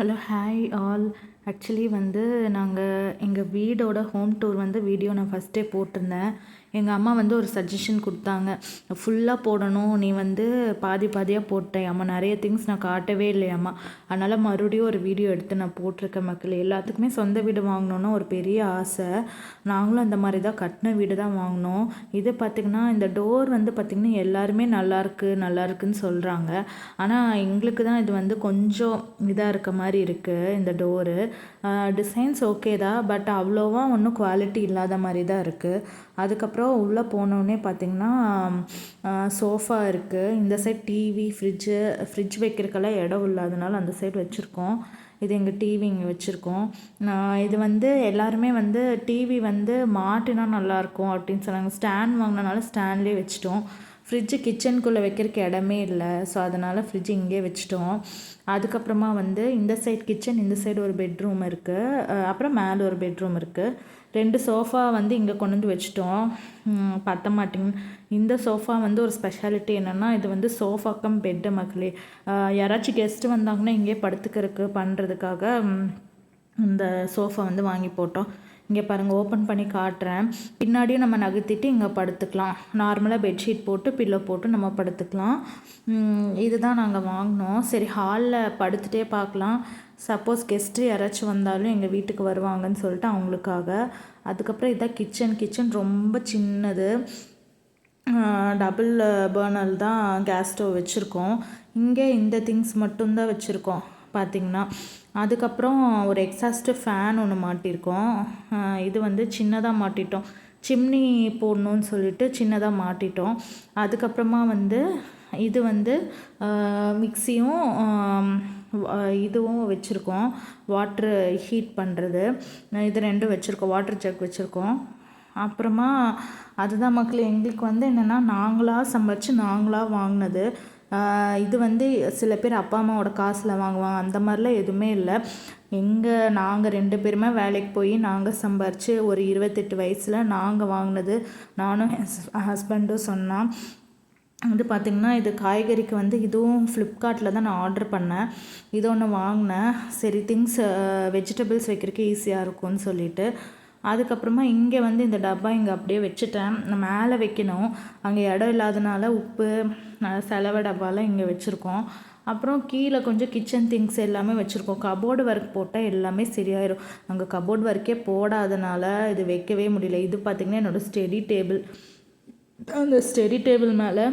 Hello hi all actually வந்து நாங்கள் எங்கள் வீடோட ஹோம் டூர் வந்து வீடியோ நான் ஃபஸ்ட்டே போட்டிருந்தேன். எங்கள் அம்மா வந்து ஒரு சஜஷன் கொடுத்தாங்க. ஃபுல்லாக போடணும். நீ வந்து பாதி பாதியாக போட்டேன். அம்மா நிறைய திங்ஸ் நான் காட்டவே இல்லையம்மா அதனால் மறுபடியும் ஒரு வீடியோ எடுத்து நான் போட்டிருக்கேன் மக்கள். எல்லாத்துக்குமே சொந்த வீடு வாங்கணுன்னு ஒரு பெரிய ஆசை. நாங்களும் அந்த மாதிரி தான் கட்டின வீடு தான் வாங்கினோம். இது பார்த்திங்கன்னா இந்த டோர் வந்து பார்த்திங்கன்னா எல்லாருமே நல்லாயிருக்கு நல்லாயிருக்குன்னு சொல்கிறாங்க ஆனால் எங்களுக்கு தான் இது வந்து கொஞ்சம் இதாக இருக்க மாதிரி இருக்குது இந்த டோரு டிசைன்ஸ் ஓகே தான். பட் அவ்வளோவா ஒன்றும் குவாலிட்டி இல்லாத மாதிரி தான் இருக்குது அதுக்கப்புறம் உள்ளே போனோடனே பார்த்திங்கன்னா சோஃபா இருக்குது இந்த சைட் டிவி ஃப்ரிட்ஜு ஃப்ரிட்ஜ் வைக்கிறதுக்கெல்லாம் இடம் இல்லாதனால அந்த சைடு வச்சுருக்கோம். இது எங்கள் டிவி இங்கே வச்சுருக்கோம். இது வந்து எல்லாருமே வந்து டிவி வந்து மாட்டினா நல்லாயிருக்கும் அப்படின்னு சொன்னாங்க. ஸ்டாண்ட் வாங்கினனால ஸ்டாண்ட்லேயே வச்சுட்டோம். ஃப்ரிட்ஜு கிச்சனுக்குள்ளே வைக்கிறதுக்கு இடமே இல்லை. ஸோ அதனால் ஃப்ரிட்ஜ் இங்கே வச்சுட்டோம். அதுக்கப்புறமா வந்து இந்த சைட் கிச்சன் இந்த சைடு ஒரு பெட்ரூம் இருக்குது அப்புறம் மேலே ஒரு பெட்ரூம் இருக்குது ரெண்டு சோஃபா வந்து இங்கே கொண்டு வந்து வச்சுட்டோம். பத்த மாட்டேங்க இந்த சோஃபா வந்து ஒரு ஸ்பெஷாலிட்டி என்னென்னா இது வந்து சோஃபாக்கம் பெட்டு மக்களே. யாராச்சும் கெஸ்ட்டு வந்தாங்கன்னா இங்கே படுத்துக்கிறதுக்கு பண்ணுறதுக்காக இந்த சோஃபா வந்து வாங்கி போட்டோம். இங்கே பாருங்கள் ஓப்பன் பண்ணி காட்டுறேன். பின்னாடியும் நம்ம நகர்த்திட்டு இங்கே படுத்துக்கலாம். நார்மலாக பெட்ஷீட் போட்டு பில்லோ போட்டு நம்ம படுத்துக்கலாம். இதுதான் நாங்கள் வாங்கினோம். சரி ஹாலில் படுத்துகிட்டே பார்க்கலாம். சப்போஸ் கெஸ்ட்டு யாராச்சும் வந்தாலும் எங்கள் வீட்டுக்கு வருவாங்கன்னு சொல்லிட்டு அவங்களுக்காக. அதுக்கப்புறம் இதான் கிச்சன் கிச்சன் ரொம்ப சின்னது. டபுள் பேர்னல் தான் கேஸ் ஸ்டவ் வச்சுருக்கோம். இங்கே இந்த திங்ஸ் மட்டும்தான் வச்சுருக்கோம். பார்த்திங்கன்னா அதுக்கப்புறம் ஒரு எக்ஸாஸ்ட்டு ஃபேன் ஒன்று மாட்டியிருக்கோம் இது வந்து சின்னதாக மாட்டிட்டோம். சிம்னி போடணுன்னு சொல்லிட்டு சின்னதாக மாட்டிட்டோம். அதுக்கப்புறமா வந்து இது வந்து மிக்சியும் இதுவும் வச்சுருக்கோம். வாட்ரு ஹீட் பண்ணுறது இது ரெண்டும் வச்சுருக்கோம். வாட்டர் ஜக் வச்சுருக்கோம். அப்புறமா அதுதான் மக்கள் எங்களுக்கு வந்து என்னென்னா நாங்களாக சம்பாரித்து நாங்களாக வாங்கினது. இது வந்து சில பேர் அப்பா அம்மாவோட காசில் வாங்குவாங்க. அந்த மாதிரிலாம் எதுவுமே இல்லை. எங்கள் நாங்கள் ரெண்டு பேருமே வேலைக்கு போய் நாங்கள் சம்பாரித்து ஒரு இருபத்தெட்டு வயசில் நாங்கள் வாங்கினது. நானும் ஹஸ்பண்டும் சொன்னால் வந்து பார்த்திங்கன்னா இது காய்கறிக்கு வந்து இதுவும் ஃப்ளிப்கார்ட்டில் தான் நான் ஆர்டர் பண்ணேன். இது ஒன்று வாங்கினேன். சரி திங்ஸ் வெஜிடபிள்ஸ் வைக்கிறதுக்கு ஈஸியாக இருக்கும்னு சொல்லிட்டு. அதுக்கப்புறமா இங்கே வந்து இந்த டப்பா இங்கே அப்படியே வச்சுட்டேன். நான் மேலே வைக்கணும். அங்கே இடம் இல்லாதனால உப்பு செலவை டப்பாலாம் இங்கே வச்சுருக்கோம். அப்புறம் கீழே கொஞ்சம் கிச்சன் திங்ஸ் எல்லாமே வச்சுருக்கோம். கபோர்டு ஒர்க் போட்டால் எல்லாமே சரியாயிடும் அங்கே கபோர்டு ஒர்க்கே போடாதனால இது வைக்கவே முடியல. இது பார்த்திங்கன்னா என்னோடய ஸ்டெடி டேபிள் அந்த ஸ்டெடி டேபிள் மேலே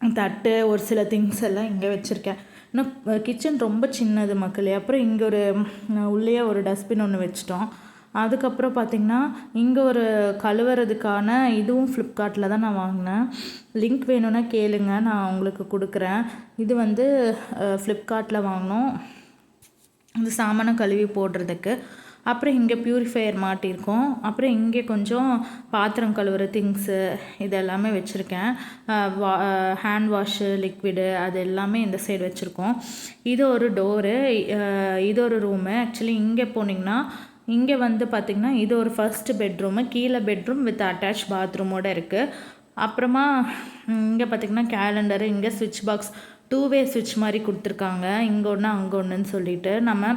தட்டு ஒரு சில திங்ஸ் எல்லாம் இங்கே வச்சுருக்கேன். இன்னும் கிச்சன் ரொம்ப சின்னது மக்களே. அப்புறம் இங்கே ஒரு உள்ளேயே ஒரு டஸ்ட்பின் ஒன்று வச்சிட்டோம். அதுக்கப்புறம் பார்த்திங்கன்னா இங்கே ஒரு கழுவுறதுக்கான இதுவும் ஃப்ளிப்கார்ட்டில் தான் நான் வாங்கினேன். லிங்க் வேணும்னா கேளுங்க நான் உங்களுக்கு கொடுக்குறேன். இது வந்து ஃப்ளிப்கார்ட்டில் வாங்கினோம். இந்த சாமானை கழுவி போடுறதுக்கு. அப்புறம் இங்கே ப்யூரிஃபையர் மாட்டியிருக்கோம். அப்புறம் இங்கே கொஞ்சம் பாத்திரம் கழுவுற திங்ஸு இது எல்லாமே வச்சுருக்கேன். வா ஹேண்ட் வாஷு லிக்விடு அது எல்லாமே இந்த சைடு வச்சுருக்கோம். இது ஒரு டோரு இது ஒரு ரூமு ஆக்சுவலி இங்கே போனீங்கன்னா இங்கே வந்து பார்த்திங்கன்னா இது ஒரு ஃபஸ்ட்டு பெட்ரூமு கீழே பெட்ரூம் வித் அட்டாச் பாத்ரூமோடு இருக்குது அப்புறமா இங்கே பார்த்திங்கன்னா கேலண்டரு இங்கே சுவிட்ச் பாக்ஸ் டூ வே சுவிட்ச் மாதிரி கொடுத்துருக்காங்க. இங்கே ஒன்று அங்கே ஒன்றுன்னு சொல்லிட்டு நம்ம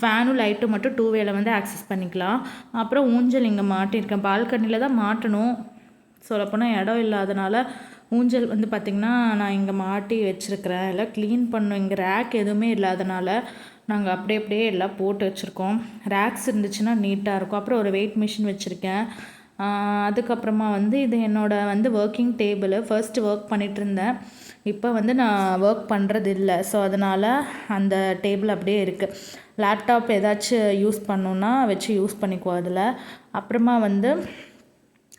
ஃபேனும் லைட்டும் மட்டும் டூ வேல வந்து ஆக்சஸ் பண்ணிக்கலாம். அப்புறம் ஊஞ்சல் இங்கே மாட்டியிருக்கேன். பால்கனியில் தான் மாட்டணும். சொல்லப்போனால் இடம் இல்லாதனால ஊஞ்சல் வந்து பார்த்திங்கன்னா நான் இங்கே மாட்டி வச்சுருக்கிறேன். எல்லாம் க்ளீன் பண்ணும் இங்கே ரேக் எதுவுமே இல்லாதனால நாங்கள் அப்படியே அப்படியே எல்லாம் போட்டு வச்சுருக்கோம். ரேக்ஸ் இருந்துச்சுன்னா நீட்டாக இருக்கும். அப்புறம் ஒரு வெயிட் மிஷின் வச்சுருக்கேன். அதுக்கப்புறமா வந்து இது என்னோடய வந்து ஒர்க்கிங் டேபிள் ஃபர்ஸ்ட் ஒர்க் பண்ணிகிட்டு இருந்தேன். இப்போ வந்து நான் ஒர்க் பண்ணுறது இல்லை. ஸோ அதனால் அந்த டேபிள் அப்படியே இருக்குது லேப்டாப் ஏதாச்சும் யூஸ் பண்ணுன்னா வச்சு யூஸ் பண்ணிக்குவோம் அதில். அப்புறமா வந்து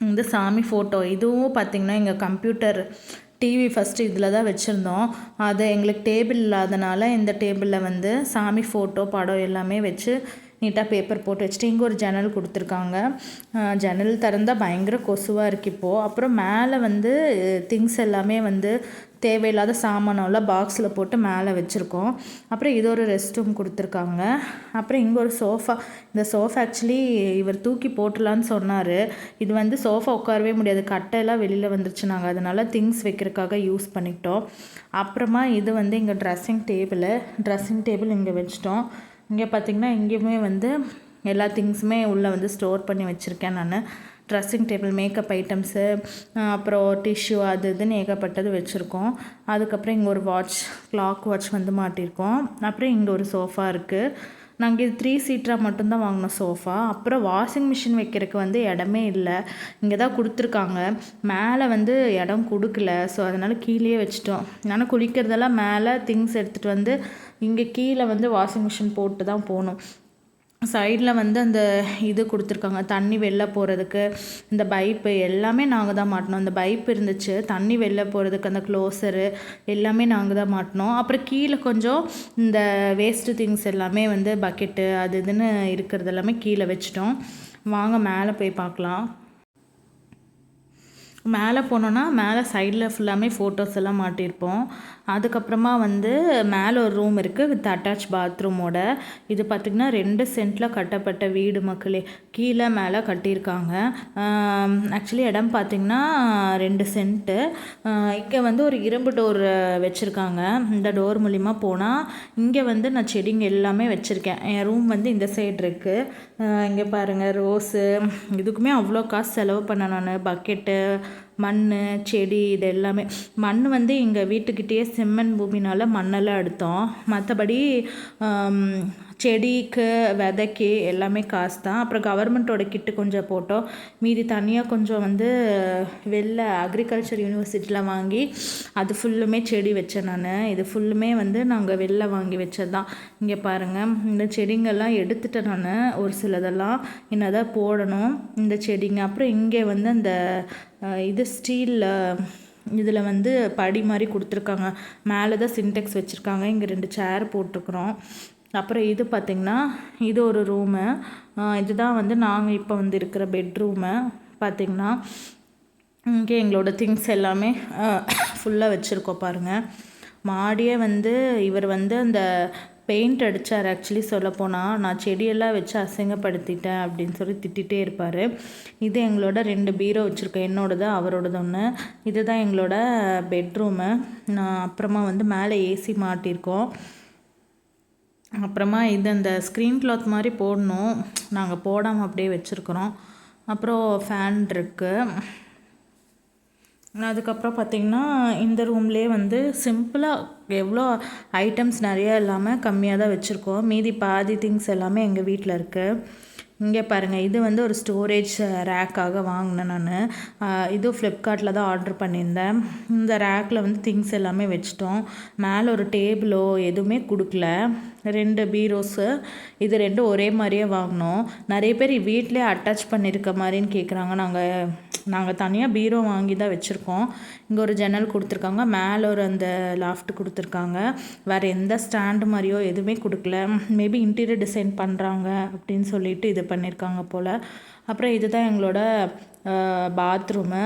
இந்த சாமி ஃபோட்டோ இதுவும் பார்த்திங்கன்னா எங்கள் கம்ப்யூட்டர் டிவி ஃபஸ்ட்டு இதில் தான் வச்சுருந்தோம். அது எங்களுக்கு டேபிள் இல்லாதனால இந்த டேபிளில் வந்து சாமி ஃபோட்டோ படம் எல்லாமே வச்சு நீட்டாக பேப்பர் போட்டு வச்சுட்டு இங்கே ஒரு ஜன்னல் கொடுத்துருக்காங்க. ஜன்னல் திறந்தால் பயங்கர கொசுவாக இருக்குது இப்போது அப்புறம் மேலே வந்து திங்ஸ் எல்லாமே வந்து தேவையில்லாத சாமானெல்லாம் பாக்ஸில் போட்டு மேலே வச்சுருக்கோம். அப்புறம் இது ஒரு ரெஸ்ட் ரூம் கொடுத்துருக்காங்க. அப்புறம் இங்கே ஒரு சோஃபா இந்த சோஃபா ஆக்சுவலி இவர் தூக்கி போட்டலான்னு சொன்னார். இது வந்து சோஃபா உட்காரவே முடியாது. கட்டையெல்லாம் வெளியில் வந்துருச்சு நாங்கள் அதனால் திங்ஸ் வைக்கிறதுக்காக யூஸ் பண்ணிக்கிட்டோம். அப்புறமா இது வந்து இங்கே ட்ரெஸ்ஸிங் டேபிள் ட்ரெஸ்ஸிங் டேபிள் இங்கே வச்சிட்டோம். இங்கே பார்த்திங்கன்னா இங்கேயுமே வந்து எல்லா திங்ஸுமே உள்ளே வந்து ஸ்டோர் பண்ணி வச்சுருக்கேன் நான். ட்ரெஸ்ஸிங் டேபிள் மேக்கப் ஐட்டம்ஸு அப்புறம் டிஷ்யூ அது இதுன்னு ஏகப்பட்டது வச்சுருக்கோம். அதுக்கப்புறம் இங்கே ஒரு வாட்ச் கிளாக் வாட்ச் வந்து மாட்டியிருக்கோம் அப்புறம் இங்கே ஒரு சோஃபா இருக்குது நாங்கள் இது த்ரீ சீட்டராக மட்டும்தான் வாங்கினோம் சோஃபா அப்புறம் வாஷிங் மிஷின் வைக்கிறதுக்கு வந்து இடமே இல்லை. இங்கே தான் கொடுத்துருக்காங்க. மேலே வந்து இடம் கொடுக்கல. ஸோ அதனால் கீழேயே வச்சுட்டோம். ஆனால் குளிக்கிறதெல்லாம் மேலே திங்ஸ் எடுத்துகிட்டு வந்து இங்கே கீழே வந்து வாஷிங் மிஷின் போட்டு தான் போகணும். சைடில் வந்து அந்த இது கொடுத்துருக்காங்க. தண்ணி வெளில போகிறதுக்கு இந்த பைப்பு எல்லாமே நாங்கள் தான் மாட்டினோம் அந்த பைப் இருந்துச்சு தண்ணி வெளில போகிறதுக்கு அந்த க்ளோஸரு எல்லாமே நாங்கள் தான் மாட்டினோம் அப்புறம் கீழே கொஞ்சம் இந்த வேஸ்ட்டு திங்ஸ் எல்லாமே வந்து பக்கெட்டு அது இதுன்னு இருக்கிறது எல்லாமே கீழே வச்சிட்டோம். வாங்க மேலே போய் பார்க்கலாம். மேலே போனோன்னா மேலே சைடில் ஃபுல்லாமே ஃபோட்டோஸ் எல்லாம் மாட்டியிருப்போம். அதுக்கப்புறமா வந்து மேலே ஒரு ரூம் இருக்குது வித் அட்டாச் பாத்ரூமோட இது பார்த்திங்கன்னா ரெண்டு சென்ட்டில் கட்டப்பட்ட வீடு மக்களே. கீழே மேலே கட்டியிருக்காங்க. ஆக்சுவலி இடம் பார்த்திங்கன்னா ரெண்டு சென்ட்டு இங்கே வந்து ஒரு இரும்பு டோர் வச்சுருக்காங்க. இந்த டோர் மூலிமா போனால் இங்கே வந்து நான் செடிங்க எல்லாமே வச்சுருக்கேன். என் ரூம் வந்து இந்த சைடு இருக்குது இங்கே பாருங்கள் ரோஸு இதுக்குமே அவ்வளோ காசு செலவு பண்ண நான் பக்கெட்டு மண் செடி இது எல்லாமே மண் வந்து எங்கள் வீட்டுக்கிட்டேயே செம்மண் பூமினால் மண்ணெல்லாம் எடுத்தோம். மற்றபடி செடிக்கு விதைக்கு எல்லாமே காசு தான் அப்புறம் கவர்மெண்ட்டோட கிட்டு கொஞ்சம் போட்டோம். மீதி தனியாக கொஞ்சம் வந்து வெளில அக்ரிகல்ச்சர் யூனிவர்சிட்டியில் வாங்கி அது ஃபுல்லுமே செடி வச்சேன் நான். இது ஃபுல்லுமே வந்து நாங்கள் வெளில வாங்கி வச்சது தான் இங்கே பாருங்கள் இந்த செடிங்கெல்லாம் எடுத்துட்டேன் நான். ஒரு சிலதெல்லாம் என்னதான் போடணும் இந்த செடிங்க. அப்புறம் இங்கே வந்து அந்த இது ஸ்டீலில் இதில் வந்து படி மாதிரி கொடுத்துருக்காங்க. மேலே தான் சின்டெக்ஸ் வச்சுருக்காங்க. இங்கே ரெண்டு சேர் போட்டிருக்குறோம். அப்புறம் இது பார்த்திங்கன்னா இது ஒரு ரூமு இதுதான் வந்து நாங்கள் இப்போ வந்து இருக்கிற பெட்ரூமு பார்த்திங்கன்னா இங்கே எங்களோட திங்ஸ் எல்லாமே ஃபுல்லாக வச்சுருக்கோம் பாருங்கள் மாடியே வந்து இவர் வந்து அந்த பெயிண்ட் அடித்தார் ஆக்சுவலி சொல்லப்போனால் நான் செடியெல்லாம் வச்சு அசிங்கப்படுத்திட்டேன் அப்படின்னு சொல்லி திட்டிகிட்டே இருப்பார். இது எங்களோட ரெண்டு பீரோ வச்சுருக்கோம். என்னோடது அவரோடது ஒன்று இதுதான் எங்களோட பெட்ரூமு நான் அப்புறமா வந்து மேலே ஏசி மாட்டியிருக்கோம் அப்புறமா இது அந்த ஸ்க்ரீன் கிளாத் மாதிரி போடணும். நாங்கள் போடாமல் அப்படியே வச்சுருக்குறோம். அப்புறம் ஃபேன் இருக்குது அதுக்கப்புறம் பார்த்திங்கன்னா இந்த ரூம்லேயே வந்து சிம்பிளாக எவ்வளோ ஐட்டம்ஸ் நிறையா இல்லாமல் கம்மியாக தான் வச்சுருக்கோம். மீதி பாதி திங்ஸ் எல்லாமே எங்கள் வீட்டில் இருக்குது இங்கே பாருங்கள் இது வந்து ஒரு ஸ்டோரேஜ் ரேக்காக வாங்கினேன் நான். இதுவும் ஃப்ளிப்கார்ட்டில் தான் ஆர்டர் பண்ணியிருந்தேன். இந்த ரேக்கில் வந்து திங்ஸ் எல்லாமே வச்சிட்டோம். மேலே ஒரு டேபிளோ எதுவுமே கொடுக்கல. ரெண்டு பீரோஸு இது ரெண்டும் ஒரே மாதிரியே வாங்கினோம். நிறைய பேர் வீட்டிலே அட்டாச் பண்ணியிருக்க மாதிரின்னு கேட்குறாங்க நாங்கள் நாங்கள் தனியாக பீரோ வாங்கி தான் வச்சுருக்கோம். இங்கே ஒரு ஜன்னல் கொடுத்துருக்காங்க. மேலே ஒரு அந்த லாஃப்ட் கொடுத்துருக்காங்க. வேறு எந்த ஸ்டாண்டு மாதிரியோ எதுவுமே கொடுக்கல. மேபி இன்டீரியர் டிசைன் பண்ணுறாங்க அப்படின்னு சொல்லிட்டு இது பண்ணியிருக்காங்க போல். அப்புறம் இதுதான் எங்களோட பாத்ரூமு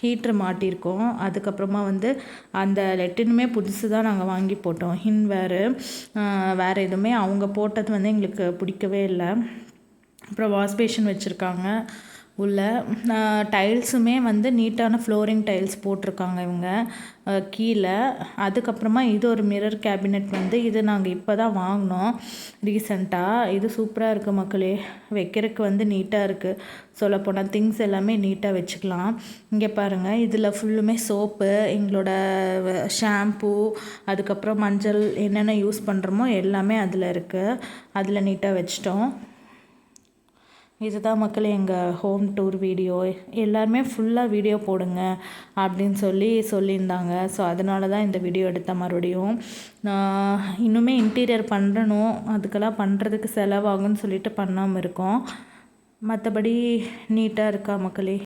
ஹீட்ரு மாட்டியிருக்கோம் அதுக்கப்புறமா வந்து அந்த லெட்டினுமே புதுசு தான் நாங்கள் வாங்கி போட்டோம். ஹின் வேறு வேறு எதுவுமே அவங்க போட்டது வந்து எங்களுக்கு பிடிக்கவே இல்லை. அப்புறம் வாஷ் பேஷன் வச்சுருக்காங்க. உள்ள டைல்ஸுமே வந்து நீட்டான ஃப்ளோரிங் டைல்ஸ் போட்டிருக்காங்க இவங்க. கீழே. அதுக்கப்புறமா இது ஒரு மிரர் கேபினெட் வந்து இது நாங்கள் இப்போ தான் வாங்கினோம் ரீசண்டாக இது சூப்பராக இருக்குது மக்களே. வைக்கிறதுக்கு வந்து நீட்டாக இருக்குது சொல்லப்போனால் திங்ஸ் எல்லாமே நீட்டாக வச்சுக்கலாம். இங்கே பாருங்கள் இதில் ஃபுல்லுமே சோப்பு எங்களோட ஷாம்பூ அதுக்கப்புறம் மஞ்சள் என்னென்ன யூஸ் பண்ணுறோமோ எல்லாமே அதில் இருக்குது அதில் நீட்டாக வச்சிட்டோம். இதுதான் மக்கள் எங்கள் ஹோம் டூர் வீடியோ எல்லாருமே ஃபுல்லாக வீடியோ போடுங்க அப்படின்னு சொல்லி சொல்லியிருந்தாங்க. ஸோ அதனால தான் இந்த வீடியோ எடுத்தேன் மறுபடியும். நான் இன்னுமே இன்டீரியர் பண்ணணும் அதுக்கெல்லாம் பண்ணுறதுக்கு செலவாகும்னு சொல்லிட்டு பண்ணாமல் இருக்கோம். மற்றபடி நீட்டாக இருக்கா மக்களே?